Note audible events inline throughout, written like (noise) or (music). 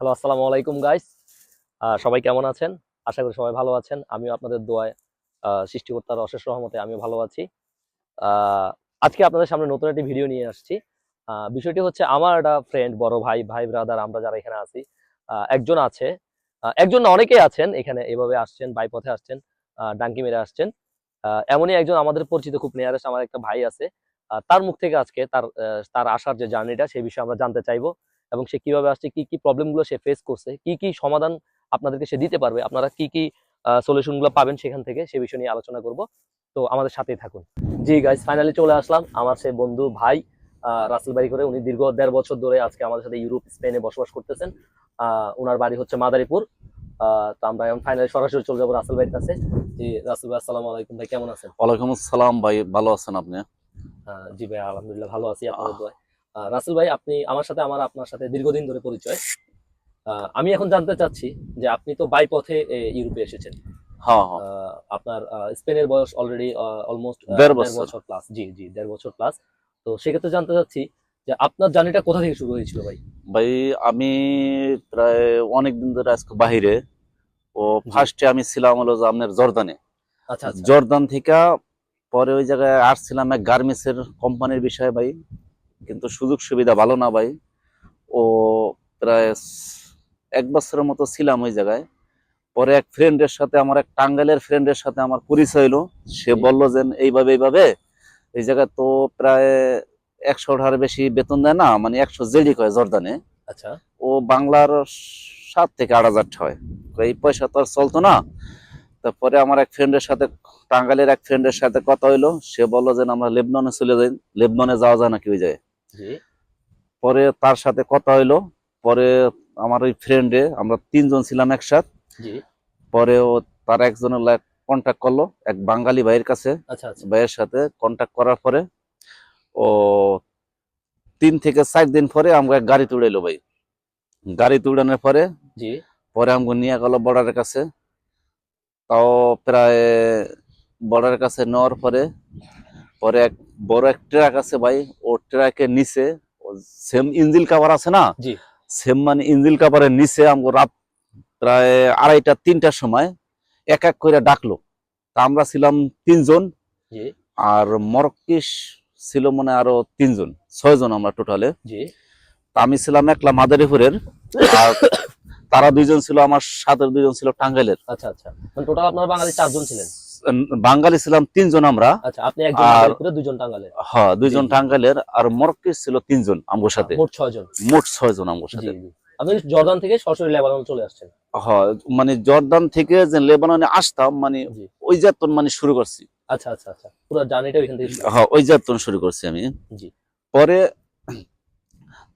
Hello আসসালামু আলাইকুম guys সবাই কেমন আছেন? আশা করি সবাই ভালো আছেন। আমিও আপনাদের দোয়ায় সৃষ্টিকর্তার অশেষ রহমতে আমিও ভালো আছি। আজকে আপনাদের সামনে নতুন একটি ভিডিও নিয়ে আসছি। বিষয়টি হচ্ছে আমার একটা ফ্রেন্ড বড় ভাই ভাই ব্রাদার আমরা যারা এখানে আছি একজন আছে। একজন অনেকেই আছেন এখানে, এভাবে আসছেন, বাইপথে আসছেন ডাঙ্কি মেরে আসছেন। এমনই একজন আমাদের পরিচিত, খুব নিয়ারেস্ট আমার একটা ভাই আছে। তার মুখ থেকে আজকে তার তার আসার যে জার্নিটা সেই বিষয়ে আমরা জানতে চাইব। এবং সে কীভাবে আসছে কি কি প্রবলেমগুলো সে ফেস করছে কি কি সমাধান আপনাদেরকে সে দিতে পারবে আপনারা কি কি সলিউশনগুলো পাবেন সেখান থেকে সে বিষয় নিয়ে আলোচনা করব। তো আমাদের সাথেই থাকুন। জি গাইস ফাইনালি চলে আসলাম আমার সে বন্ধু ভাই রাসেল বাড়ি করে। উনি দীর্ঘ দেড় বছর ধরে আজকে আমাদের সাথে ইউরোপ স্পেনে বসবাস করতেছেন। আহ, ওনার বাড়ি হচ্ছে মাদারীপুর। আহ, তো আমরা এখন ফাইনালি সরাসরি চলে যাব রাসেল বাড়ির কাছে। জি রাসেল ভাই আসসালামু আলাইকুম ভাই কেমন আছেন? ওয়ালাইকুম আসসালাম ভাই ভালো আছেন আপনি? জি ভাই আলহামদুলিল্লাহ ভালো আছি দোয়ায় আহ, রাসেল ভাই আপনি আমার সাথে আমার আপনার সাথে দীর্ঘদিন ধরে পরিচয়। আমি এখন জানতে চাচ্ছি যে আপনি তো বাই পথে ইউরোপে এসেছেন। হ্যাঁ হ্যাঁ। আপনার স্পেনের বয়স অলরেডি অলমোস্ট দেড় বছর। প্লাস জি জি দেড় বছর প্লাস তো সেক্ষেত্রে জানতে চাচ্ছি যে আপনার জার্নিটা কোথা থেকে শুরু হয়েছিল ভাই? ভাই আমি প্রায় অনেক দিন ধরে আজকে বাহিরে ও ফার্স্টে আমি ছিলাম হলো যে আপনার জর্দানে। আচ্ছা আচ্ছা। জর্দান থেকে পরে ওই জায়গায় আসছিলাম এক গার্মেন্টস এর কোম্পানির বিষয়ে ভাই। কিন্তু সুযোগ সুবিধা ভালো না ভাই। ও প্রায় এক বছরের মতো ছিলাম ওই জায়গায়। পরে এক ফ্রেন্ডের সাথে আমার এক টাঙ্গাইলের ফ্রেন্ডের সাথে আমার পরিচয় হলো সে বলল যে এইভাবে এইভাবে এই জায়গায় তো প্রায় একশো টাকার বেশি বেতন দেয় না মানে একশো জেডি কয় জর্দানে। আচ্ছা। ও বাংলার সাত থেকে আট হাজার হয় এই পয়সা তো আর চলতো না। তারপরে আমার এক ফ্রেন্ডের সাথে টাঙ্গালের এক ফ্রেন্ডের সাথে কথা হইল। সে বলল যে আমরা লেবননে চলে যাই। লেবননে যাওয়া যায় নাকি ওই যায় পরে তার সাথে কথা হইল। পরে আমার ওই ফ্রেন্ডে আমরা তিনজন ছিলাম একসাথ। পরে ও তার একজনের কন্ট্যাক্ট করল এক বাঙালি ভাইয়ের কাছে। আচ্ছা আচ্ছা। ভাইয়ের সাথে কন্ট্যাক্ট করার পরে ও তিন থেকে চার দিন পরে আমরা গাড়ি তুড়াইলো ভাই। গাড়ি তুড়ানোর পরে পরে আমাকে নিয়ে গেল বর্ডারের কাছে। তাও প্রায় বর্ডারের কাছে নেওয়ার পরে পরে এক বড় এক ট্রাক আছে ভাই ও ট্রাকের নিচে সেম ইঞ্জিল কাভার আছে না? সেম মানে ইঞ্জিল কাভারের নিচে আমাকে রাত প্রায় আড়াইটা তিনটার সময় এক এক করে ডাকলো। তা আমরা ছিলাম তিনজন। আর মরক্কিস ছিল মনে আরও তিনজন ছয়জন আমরা টোটালে তা আমি ছিলাম একলা মাদারীপুরের। আর তারা দুইজন ছিল আমার সাথে দুইজন ছিল টাঙ্গাইলের। আচ্ছা আচ্ছা। মানে টোটাল আপনার বাঙালি চারজন ছিলেন। বাঙালি ছিলাম তিনজন আমরা। আচ্ছা আপনি আর- টাঙ্গালের। হ্যাঁ দুইজন জি। আর মরক্কিস ছিল তিনজন আমগোর সাথে। মোট ছয়জন। মোট ছয়জন আমগোর সাথে। আপনি জর্দান থেকে সরাসরি লেবানন চলে আসছেন। হ্যাঁ মানে জর্দান থেকে যে লেবাননে আসতাম মানে ওই যাত্রা মানে শুরু করছি। আচ্ছা আচ্ছা আচ্ছা। পুরো জার্নিটা ওইখান থেকে হ্যাঁ ওই যাত্রা শুরু করছি আমি। জি। পরে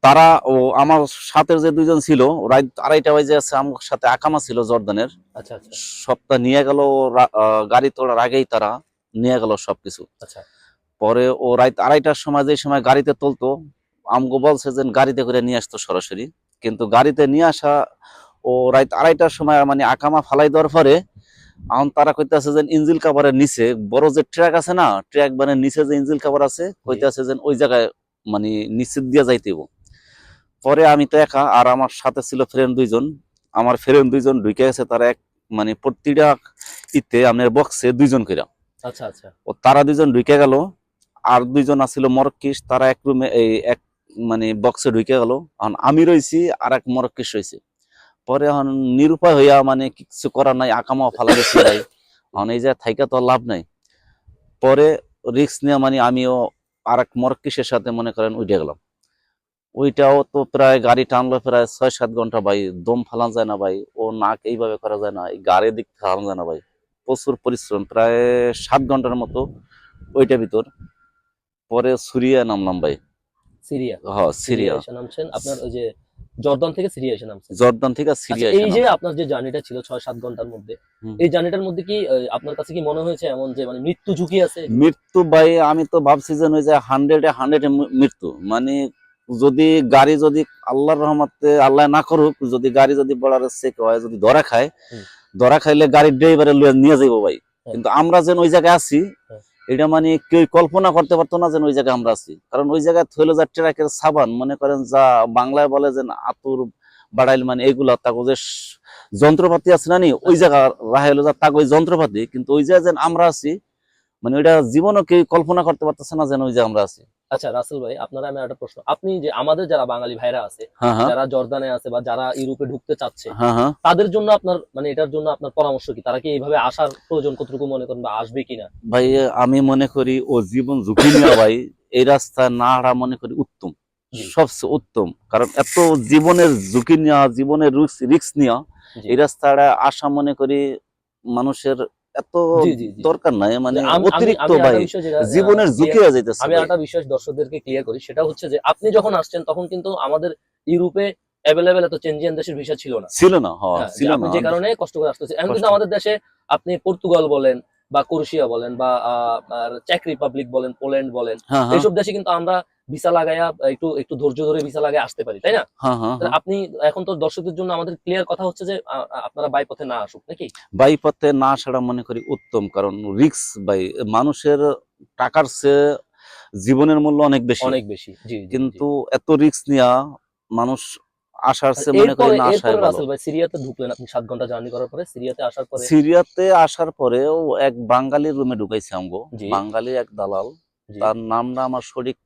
তারা ও আমার সাথে যে দুইজন ছিল রাত আড়াইটা বাজে আছে আমার সাথে আকামা ছিল জর্দানের। আচ্ছা আচ্ছা। সবটা নিয়ে গেল গাড়ি তোলার আগেই তারা নিয়ে গেল সবকিছু। আচ্ছা। পরে ও রাত আড়াইটার সময় যে সময় গাড়িতে তুলতো আমগো বলছে যে গাড়িতে করে নিয়ে আসতো সরাসরি। কিন্তু গাড়িতে নিয়ে আসা ও রাত আড়াইটার সময় মানে আকামা ফালাই দেওয়ার পরে এখন তারা কইতেছে যে ইঞ্জিল কাভারের নিচে বড় যে ট্র্যাক আছে না ট্র্যাক মানে নিচে যে ইঞ্জিল কাভার আছে কইতেছে যে ওই জায়গায় মানে নিচে দিয়ে যাইতেব পরে আমি তো একা আর আমার সাথে ছিল ফ্রেন্ড দুইজন। আমার ফ্রেন্ড দুইজন ঢুকে গেছে তারা এক মানে প্রতিটা ইতে আপনার বক্সে দুইজন কইরা। আচ্ছা আচ্ছা। ও তারা দুইজন ঢুকে গেল আর দুইজন আছিল মরক্কিস তারা এক রুমে এই এক মানে বক্সে ঢুকে গেল। এখন আমি রইছি আর এক মরক্কিস রইছে। পরে এখন নিরুপায় হইয়া মানে কিছু করার নাই আকামা ফালা গেছি ভাই। এখন এই যে থাইকা তো লাভ নাই। পরে রিক্স নিয়ে মানে আমিও আর এক মরক্কিসের সাথে মনে করেন উঠে গেলাম। ওইটাও তো প্রায় গাড়ি টানলো প্রায় ছয় সাত ঘণ্টা ভাই দম ফালান যায় না ভাই ও নাক এইভাবে করা যায় না এই গাড়ির দিক ফালান যায় না ভাই। প্রচুর পরিশ্রম প্রায় সাত ঘণ্টার মতো ওইটা ভিতর। পরে সুরিয়া নামলাম ভাই। সিরিয়া? নামছেন? আপনার ওই যে জর্দান থেকে সিরিয়া এসে নামছেন? জর্দান থেকে সিরিয়া আচ্ছা, এই যে আপনার যে জার্নিটা ছিল ছয় সাত ঘণ্টার মধ্যে এই জার্নিটার মধ্যে কি আপনার কাছে কি মনে হয়েছে এমন যে মানে মৃত্যু ঝুঁকি আছে? মৃত্যু ভাই আমি তো ভাবছি যে ওই যে হান্ড্রেডে হান্ড্রেডে মৃত্যু মানে যদি গাড়ি যদি আল্লাহর রহমতে আল্লাহ না করুক যদি গাড়ি যদি বলার চেক হয় যদি ধরা খায় ধরা খাইলে গাড়ির ড্রাইভারে নিয়ে যাইবো ভাই। হ্যাঁ। কিন্তু আমরা যেন ওই জায়গায় আছি হ্যাঁ। এটা মানে কেউ কল্পনা করতে পারতো না যেন ওই জায়গায় আমরা আছি। কারণ ওই জায়গায় থইলে যা ট্রাকের সাবান মনে করেন যা বাংলায় বলে যে আতুর বাড়াইল মানে এগুলা তাকে যে যন্ত্রপাতি আছে না নি? ওই জায়গা রাহেল তাকে ওই যন্ত্রপাতি। কিন্তু ওই জায়গায় যেন আমরা আছি মানে ওইটা জীবনও কেউ কল্পনা করতে পারতেছে না যেন ওই যে আমরা আছি। আচ্ছা রাসেল ভাই আপনারা আমি একটা প্রশ্ন। আপনি যে আমাদের যারা বাঙালি ভাইরা আছে হ্যাঁ হ্যাঁ। যারা জর্দানে আছে বা যারা ইউরোপে ঢুকতে চাচ্ছে হ্যাঁ তাদের জন্য আপনার মানে এটার জন্য আপনার পরামর্শ কি? তারা কি এইভাবে আসার প্রয়োজন কতটুকু মনে করেন বা আসবে কিনা? ভাই আমি মনে করি ও জীবন ঝুঁকি নেওয়া ভাই এই রাস্তা না হারা মনে করি উত্তম। সবচেয়ে উত্তম। কারণ এত জীবনের ঝুঁকি নেওয়া জীবনের রিক্স নেওয়া। এই রাস্তাটা আসা মনে করি মানুষের এত। দরকার নাই মানে অতিরিক্ত ভাই জীবনের ঝুঁকি হয়ে যাইতেছে আমি একটা বিষয় দর্শকদেরকে ক্লিয়ার করি সেটা হচ্ছে যে আপনি যখন আসছেন তখন কিন্তু আমাদের ইউরোপে অ্যাভেলেবেল এত চেঞ্জিয়ান দেশের ভিসা ছিল না। ছিল না হ্যাঁ ছিল যে না যে কারণে কষ্ট করে আসতেছে। এখন কিন্তু আমাদের দেশে আপনি পর্তুগাল বলেন বা ক্রোয়েশিয়া বলেন বা চেক রিপাবলিক বলেন পোল্যান্ড বলেন হ্যাঁ হ্যাঁ। এইসব দেশে কিন্তু আমরা ভিসা লাগাইয়া একটু একটু ধৈর্য ধরে ভিসা লাগাই আসতে পারি তাই না? হ্যাঁ আপনি এখন তো দর্শকদের জন্য আমাদের ক্লিয়ার কথা হচ্ছে যে আপনারা বাইপথে না আসুক নাকি? বাইপথে না আসাটা মনে করি উত্তম কারণ রিক্স বাই মানুষের টাকার চেয়ে জীবনের মূল্য অনেক বেশি। অনেক বেশি। কিন্তু এত রিস্ক নেওয়া মানুষ আসার চেয়ে মনে করি এরপরে না আসাই ভালো। ভাই সিরিয়াতে ঢুকলেন আপনি সাত ঘণ্টা জার্নি করার পরে সিরিয়াতে আসার পরে সিরিয়াতে আসার পরেও এক বাঙালির রুমে ঢুকাইছে আমগো। বাঙালি এক দালাল। তার নামটা আমার সঠিক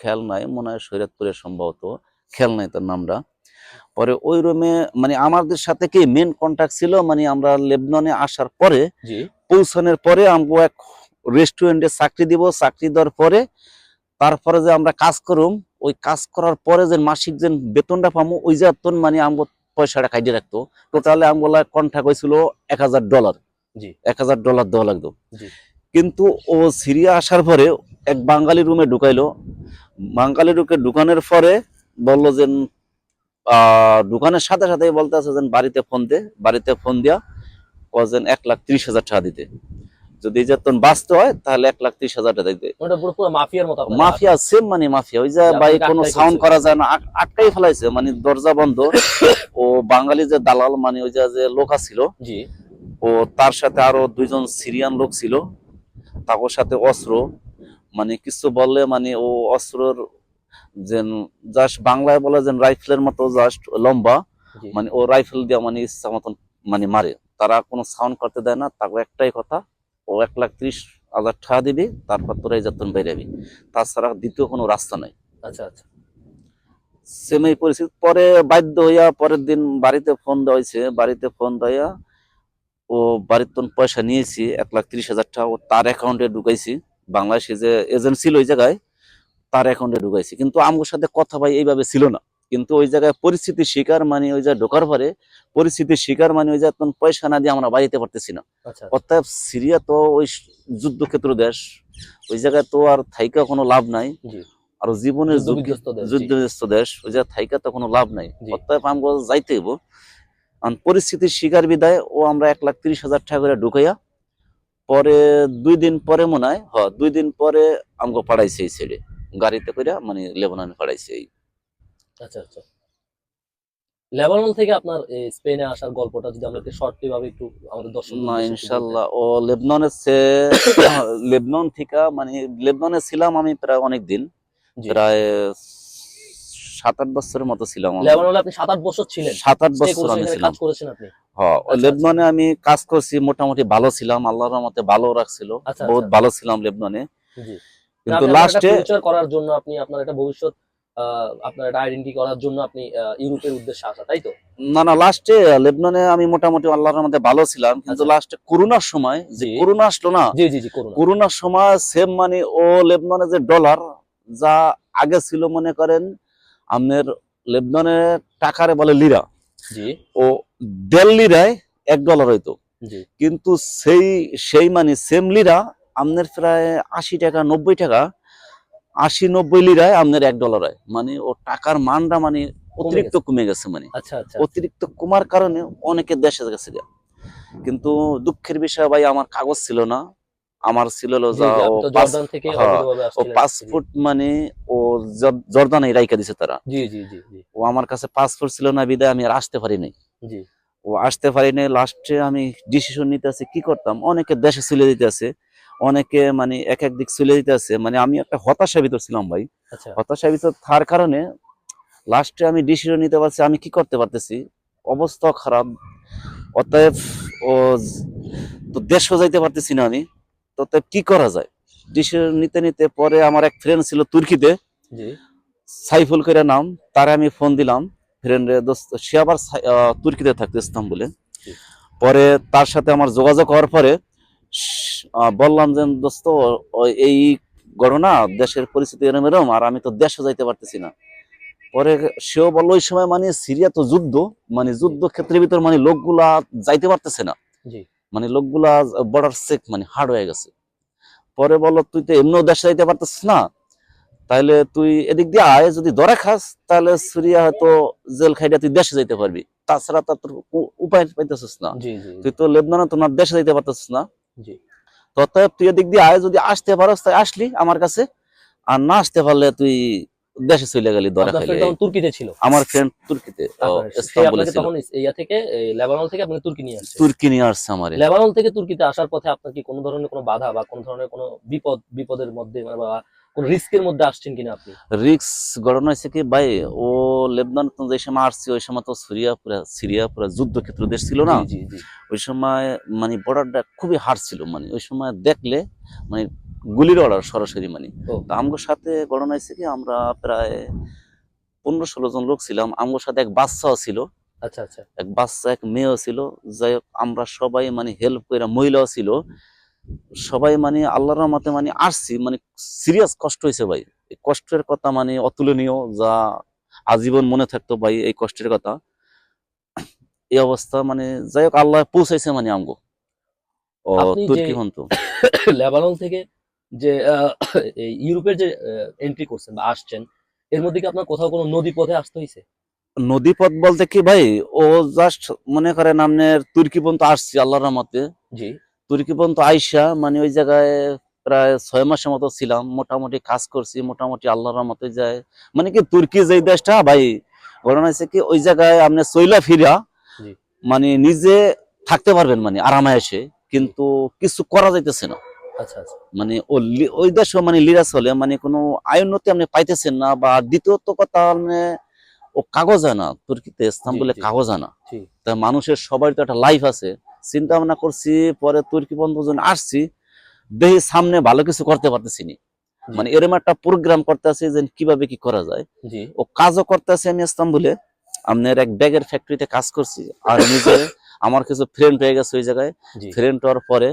খেয়াল নাই মনে হয় সম্ভবত। খেয়াল নাই তার নামটা। পরে ওই রুমে মানে আমাদের সাথে কি মেন কন্ট্যাক্ট ছিল? মানে আমরা লেবননে আসার পরে পৌঁছানোর পরে আমগো এক রেস্টুরেন্টে চাকরি দিব চাকরি দেওয়ার পরে তারপরে যে আমরা কাজ করুম ওই কাজ করার পরে যে মাসিক যে বেতনটা পাবো ওই যে তোর মানে আমগো পয়সাটা কাটিয়ে রাখতো। টোটালে আমগোলা কন্ট্যাক্ট হয়েছিল এক হাজার ডলার জি। এক হাজার ডলার দেওয়া লাগতো। কিন্তু ও সিরিয়া আসার পরে এক বাঙালি রুমে ঢুকাইলো। বাঙালি রুমে ঢুকানোর পরে বলল যে দোকানের সাথে সাথে বলতে আছে যে বাড়িতে ফোন দে। বাড়িতে ফোন দিয়া কজন এক লাখ ত্রিশ হাজার টাকা দিতে। যদি যে তোর বাঁচতে হয় তাহলে এক লাখ ত্রিশ হাজার টাকা দিতে। মাফিয়া সেম মানে মাফিয়া। ওই যে ভাই কোনো সাউন্ড করা যায় না আটকাই ফেলাইছে। মানে দরজা বন্ধ। ও বাঙালি যে দালাল মানে ওই যে যে লোক ছিল ও তার সাথে আরও দুইজন সিরিয়ান লোক ছিল। তার সাথে অস্ত্র। মানে কিছু বললে মানে ও অস্ত্রর যে জাস্ট বাংলায় বলে যে রাইফেলের মতো জাস্ট লম্বা। মানে ও রাইফেল দিয়ে মানে ইচ্ছা মতন মানে মারে। তারা কোনো সাউন্ড করতে দেয় না তাকে একটাই কথা ও এক লাখ ত্রিশ হাজার টাকা দিবি তারপর তোরা এই যতন বেরাবি তাছাড়া দ্বিতীয় কোনো রাস্তা নাই। আচ্ছা আচ্ছা। সেম এই পরিস্থিতি। পরে বাধ্য হইয়া পরের দিন বাড়িতে ফোন দেওয়া হয়েছে বাড়িতে ফোন দেওয়া ও বাড়ির তন পয়সা নিয়েছি এক লাখ ত্রিশ হাজার টাকা। ও তার অ্যাকাউন্টে ঢুকাইছি। বাংলাদেশে যে এজেন্ট ছিল ওই জায়গায় তার অ্যাকাউন্টে ঢুকাইছি। কিন্তু আমার সাথে কথা ভাই এইভাবে ছিল না। কিন্তু ওই জায়গায় পরিস্থিতি শিকার মানে ওই জায়গায় ঢোকার পরে পরিস্থিতির শিকার মানে ওই জায়গায় তখন পয়সা না দিয়ে আমরা বাড়িতে পারতেছি না। আচ্ছা। অর্থাৎ সিরিয়া তো ওই যুদ্ধক্ষেত্র দেশ ওই জায়গায় তো আর থাইকা কোনো লাভ নাই। আর জীবনের যুদ্ধগ্রস্ত দেশ ওই জায়গায় থাইকা তো কোনো লাভ নাই। অতএব আমগো যাইতে হইব। পরিস্থিতির শিকার বিদায় ও আমরা এক লাখ তিরিশ হাজার টাকা করে ঢুকাইয়া পরে দুই দিন পরে মনে হয় হ দুই দিন পরে আমগো পাড়াইছে এই ছেড়ে গাড়িতে করে মানে লেবাননে পাড়াইছে এই। আচ্ছা আচ্ছা। লেবানন থেকে আপনার স্পেনে আসার গল্পটা যদি আমরা একটু শর্টলি ভাবে একটু আমাদের দর্শক না ইনশাল্লাহ। ও লেবননের চেয়ে (coughs) লেবনন থেকে মানে লেবননে ছিলাম আমি প্রায় অনেক দিন প্রায় সাত আট বছরের মতো ছিলাম। লেবাননে আপনি সাত আট বছর ছিলেন। সাত আট বছর আমি ছিলাম। কাজ করেছেন আপনি। হ্যাঁ, ওই আচ্ছা, লেবননে আমি কাজ করছি মোটামুটি ভালো ছিলাম আল্লাহর রহমতে ভালো রাখছিল আচ্ছা, বহুত আচ্ছা। ভালো ছিলাম লেবননে। কিন্তু লাস্টে করার জন্য আপনি আপনার একটা ভবিষ্যৎ আপনার একটা আইডেন্টি করার জন্য আপনি ইউরোপের উদ্দেশ্যে আসা তাই তো? না না লাস্টে লেবননে আমি মোটামুটি আল্লাহর রহমতে ভালো ছিলাম কিন্তু আচ্ছা। লাস্টে করোনার সময় যে করোনা আসলো না জি জি জি করুন। করোনার সময় সেম মানে ও লেবননে যে ডলার যা আগে ছিল মনে করেন আপনার লেবননে টাকারে বলে লিরা জি। ও দেড় লিরায় এক ডলার হইতো। কিন্তু সেই সেই মানে সেম লিরা আপনার প্রায় আশি টাকা নব্বই টাকা আশি নব্বই লিরায় আপনার এক ডলার হয়। মানে ও টাকার মানটা মানে অতিরিক্ত কমে গেছে মানে। আচ্ছা আচ্ছা। অতিরিক্ত কমার কারণে অনেকে দেশে গেছে কিন্তু দুঃখের বিষয় ভাই আমার কাগজ ছিল না। আমার ছিল ও আপনি তো পাস- জর্দান থেকে হ্যাঁ। পাসপোর্ট মানে ও জর- জর্দানে রাইকা দিছে তারা। ও আমার কাছে পাসপোর্ট ছিল না বিদায় আমি আর আসতে পারি নাই। ও আসতে পারি নাই লাস্টে আমি ডিসিশন নিতে আছে কি করতাম? অনেকে দেশে চলে যেতে আছে। অনেকে মানে এক এক দিক চলে যেতে আছে মানে আমি একটা হতাশা ভিতর ছিলাম ভাই। আচ্ছা। হতাশা ভিতর থাকার কারণে লাস্টে আমি ডিসিশন নিতে পারছি আমি কি করতে পারতেছি? অবস্থা খারাপ। অতএব ও তো দেশও যাইতে পারতেছি না আমি। তো কি করা যায়? ডিসিশন নিতে নিতে পরে আমার এক ফ্রেন্ড ছিল তুর্কিতে। সাইফুল করে নাম তারে আমি ফোন দিলাম। ফ্রেন্ডে দোস্ত সে আবার তুর্কিতে থাকতো ইস্তাম্বুলে। পরে তার সাথে আমার যোগাযোগ হওয়ার পরে বললাম যে দোস্ত এই ঘটনা দেশের পরিস্থিতি এরম এরম আর আমি তো দেশে যাইতে পারতেছি না। পরে সেও বলল ওই সময় মানে সিরিয়া তো যুদ্ধ মানে যুদ্ধ ক্ষেত্রের ভিতর মানে লোকগুলা যাইতে পারতেছে না। মানে লোকগুলা বর্ডার চেক মানে হার্ড হয়ে গেছে। পরে বলল তুই তো এমনিও দেশে যাইতে পারতেছিস না তাহলে তুই এদিক দিয়ে আয় যদি ধরে খাস তাহলে সিরিয়া হয়তো জেল খাইটা তুই দেশে যাইতে পারবি। তাছাড়া তো তোর উপায় পাইতেছিস না। তুই তো লেবনানে তো না দেশে যাইতে পারতেছিস না। জি। অতএব তুই এদিক দিয়ে আয় যদি আসতে পারস তাই আসলি আমার কাছে। আর না আসতে পারলে তুই দেশে চলে গেলি ধরে খাইলে। তুর্কিতে ছিল। আমার ফ্রেন্ড তুর্কিতে ইস্তাম্বুলে ছিল। তখন ইয়া থেকে লেবানন থেকে আপনি তুর্কি নিয়ে আসছে তুর্কি নিয়ে আসছে আমারে। লেবানন থেকে তুর্কিতে আসার পথে আপনার কি কোনো ধরনের কোনো বাধা বা কোনো ধরনের কোনো বিপদ বিপদের মধ্যে মানে বা কোনো রিস্কের মধ্যে আসছেন কিনা আপনি? রিক্স ঘটনা হয়েছে কি ভাই ও লেবনান যে সময় আসছে ওই সময় তো সিরিয়া পুরা সিরিয়া পুরা যুদ্ধক্ষেত্র দেশ ছিল না? ওই সময় মানে বর্ডারটা খুবই হার্ড ছিল মানে ওই সময় দেখলে মানে গুলির অর্ডার সরাসরি মানে। তো আমগোর সাথে ঘটনা হয়েছে কি আমরা প্রায় পনেরো ষোলো জন লোক ছিলাম আমগোর সাথে এক বাচ্চাও ছিল। আচ্ছা আচ্ছা। এক বাচ্চা এক মেয়েও ছিল। যাই হোক আমরা সবাই মানে হেল্প করে মহিলাও ছিল। সবাই মানে আল্লাহর মতে মানে আসছি মানে সিরিয়াস কষ্ট হয়েছে ভাই। কষ্টের কথা মানে অতুলনীয় যা আজীবন মনে থাকতো ভাই এই কষ্টের কথা। এই অবস্থা মানে যাই হোক আল্লাহ পৌঁছাইছে মানে আমগো। ও তুর্কি হন্ত? (coughs) লেবানন থেকে যে (coughs) ইউরোপের যে এন্ট্রি করছেন বা আসছেন এর মধ্যে কি আপনার কোথাও কোনো নদী পথে আসতে হয়েছে নদী পথ বলতে কি ভাই ও জাস্ট মনে করেন আপনার তুর্কি পর্যন্ত আসছি আল্লাহর রহমতে। জি। তুর্কি পর্যন্ত আইসা মানে ওই জায়গায় প্রায় ছয় মাসের মতো ছিলাম মোটামুটি কাজ করছি মোটামুটি আল্লাহর রহমতে যায়। মানে কি তুর্কি যে দেশটা ভাই ঘটনা হয়েছে কি ওই জায়গায় আপনি সইলা ফিরা মানে নিজে থাকতে পারবেন মানে আরামে এসে কিন্তু কিছু করা যাইতেছে না। আচ্ছা আচ্ছা। মানে ওই দেশও মানে লিরাস হলে মানে কোনো আয়োন্নতি আপনি পাইতেছেন না বা দ্বিতীয়ত কথা মানে ও কাগজ আনা তুর্কিতে ইস্তাম্বুলে। কাগজ আনা জি। তা মানুষের সবাই তো একটা লাইফ আছে। চিন্তা ভাবনা করছি পরে তুর্কি বন্ধু যখন আসছি দেখি সামনে ভালো কিছু করতে পারতেছি নি। মানে এরকম একটা প্রোগ্রাম করতে আছে যে কীভাবে কি করা যায়। ও কাজও করতে আছে আমি ইস্তাম্বুলে। আপনার এক ব্যাগের ফ্যাক্টরিতে কাজ করছি। আর নিজে (laughs) আমার কিছু ফ্রেন্ড হয়ে গেছে ওই জায়গায়। ফ্রেন্ড হওয়ার পরে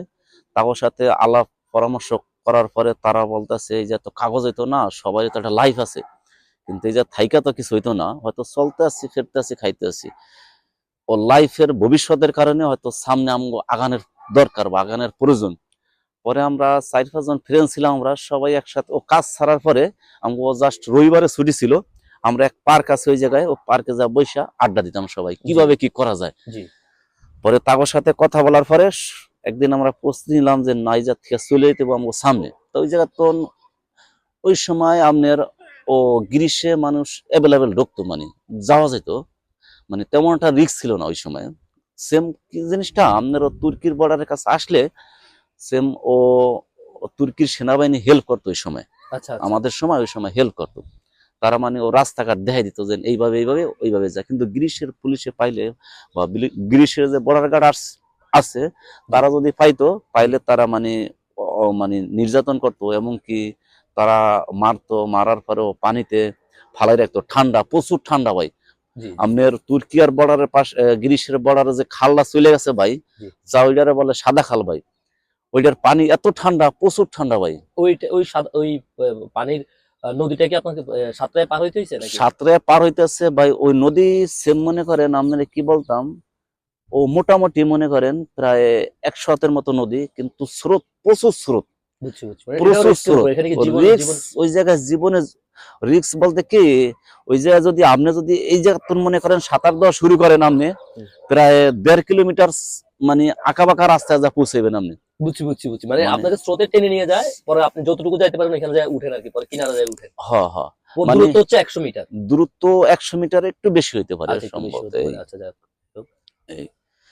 তাদের সাথে আলাপ পরামর্শ করার পরে তারা বলতেছে এই যে তো কাগজ হইতো না সবাই তো একটা লাইফ আছে। কিন্তু এই যে থাইকা তো কিছু হইতো না হয়তো চলতে আসছি ফিরতে আসছি খাইতে আসছি ও লাইফের ভবিষ্যতের কারণে হয়তো সামনে আমগো আগানের দরকার বা আগানের প্রয়োজন। পরে আমরা চার পাঁচজন ফ্রেন্ড ছিলাম আমরা সবাই একসাথে। ও কাজ ছাড়ার পরে আমগো জাস্ট রবিবারে ছুটি ছিল আমরা এক পার্ক আছে ওই জায়গায় ও পার্কে যা বৈশা আড্ডা দিতাম সবাই কীভাবে কি করা যায়। পরে তাগোর সাথে কথা বলার পরে একদিন আমরা প্রস্তুতি নিলাম যে নাইজা থেকে চলে যেতে আমার সামনে। তো ওই জায়গা তো ওই সময় আপনার ও গ্রীষ্মে মানুষ অ্যাভেলেবেল ঢুকতো মানে যাওয়া যেত মানে তেমন একটা রিস্ক ছিল না ওই সময়। সেম কি জিনিসটা আপনার ও তুর্কির বর্ডারের কাছে আসলে সেম ও তুর্কির সেনাবাহিনী হেল্প করতো ওই সময়। আচ্ছা আচ্ছা। আমাদের সময় ওই সময় হেল্প করতো। তারা মানে ও রাস্তাঘাট দেখাই দিত যে এইভাবে এইভাবে ওইভাবে যায়। কিন্তু গ্রীষ্মের পুলিশে পাইলে বা গ্রীষ্মের যে বর্ডার গার্ড আছে তারা যদি পাইতো পাইলে তারা মানে মানে নির্যাতন করতো। এমনকি তারা মারতো মারার পরেও পানিতে ফালাই রাখতো। ঠান্ডা প্রচুর ঠান্ডা ভাই। আপনার তুর্কি আর বর্ডারের পাশ গ্রীষ্মের বর্ডারে যে খালটা চলে গেছে ভাই। যা ওইটারে বলে সাদা খাল ভাই। ওইটার পানি এত ঠান্ডা প্রচুর ঠান্ডা ভাই। ওই ওই পানির নদীটা কি আপনাকে আহ, পার হইতে হয়েছে নাকি? পার হইতেছে ভাই ওই নদী সেম মনে করেন আপনারা কি বলতাম ও মোটামুটি মনে করেন প্রায় একশো হাতের মতো নদী কিন্তু স্রোত প্রচুর স্রোত। মানে প্রচুর স্রোত। ওই জায়গায় জীবনে রিক্স বলতে কি? ওই যে যদি আপনি যদি এই তোর মনে করেন সাঁতার দেওয়া শুরু করেন আপনি প্রায় দেড় কিলোমিটার মানে আঁকা বাঁকা রাস্তায় যা পৌঁছাইবেন আপনি। বুঝছি বুঝছি বুঝছি। মানে মানে- আপনাকে স্রোতে টেনে নিয়ে যায় পরে আপনি যতটুকু যাইতে পারবেন এখানে যায় উঠেন আর কি পরে কিনারা যায় উঠেন। মানে- দূরত্ব হচ্ছে একশো মিটার। দূরত্ব একশো মিটার একটু বেশি হইতে পারে আচ্ছা সম্ভবত আচ্ছা যাক।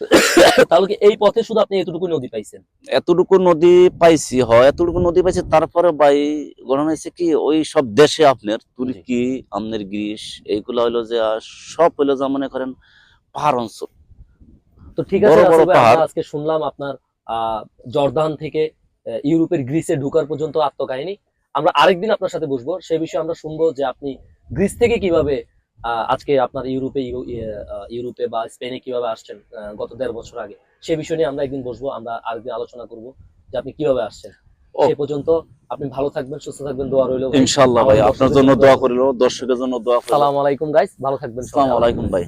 (coughs) তাহলে কি এই পথে শুধু আপনি এতটুকু নদী পাইছেন? এতটুকু নদী পাইছি হয় এতটুকু নদী পাইছি তারপরে ভাই ঘটনা হয়েছে কি ওই সব দেশে আপনার তুর্কি আপনার গ্রিস এইগুলো হইল যে সব হইল যা মনে করেন পাহাড় অঞ্চল। তো ঠিক আছে আজকে শুনলাম আপনার আহ, জর্দান থেকে ইউরোপের গ্রিসে ঢুকার পর্যন্ত আত্মকাহিনী। আমরা আরেকদিন আপনার সাথে বসবো সেই বিষয়ে আমরা শুনব যে আপনি গ্রিস থেকে কীভাবে আজকে আপনার ইউরোপে ইয়ে, ইউরোপে বা স্পেনে কীভাবে আসছেন গত দেড় বছর আগে সে বিষয় নিয়ে আমরা একদিন বসবো আমরা আরেকদিন আলোচনা করব যে আপনি কীভাবে আসছেন। সে পর্যন্ত আপনি ভালো থাকবেন সুস্থ থাকবেন দোয়া রইল ইনশাল্লাহ ভাই আপনার জন্য দোয়া করিল দর্শকের জন্য দোয়া সালাম আলাইকুম গাইস ভালো থাকবেন সালাম আসসালামু আলাইকুম ভাই।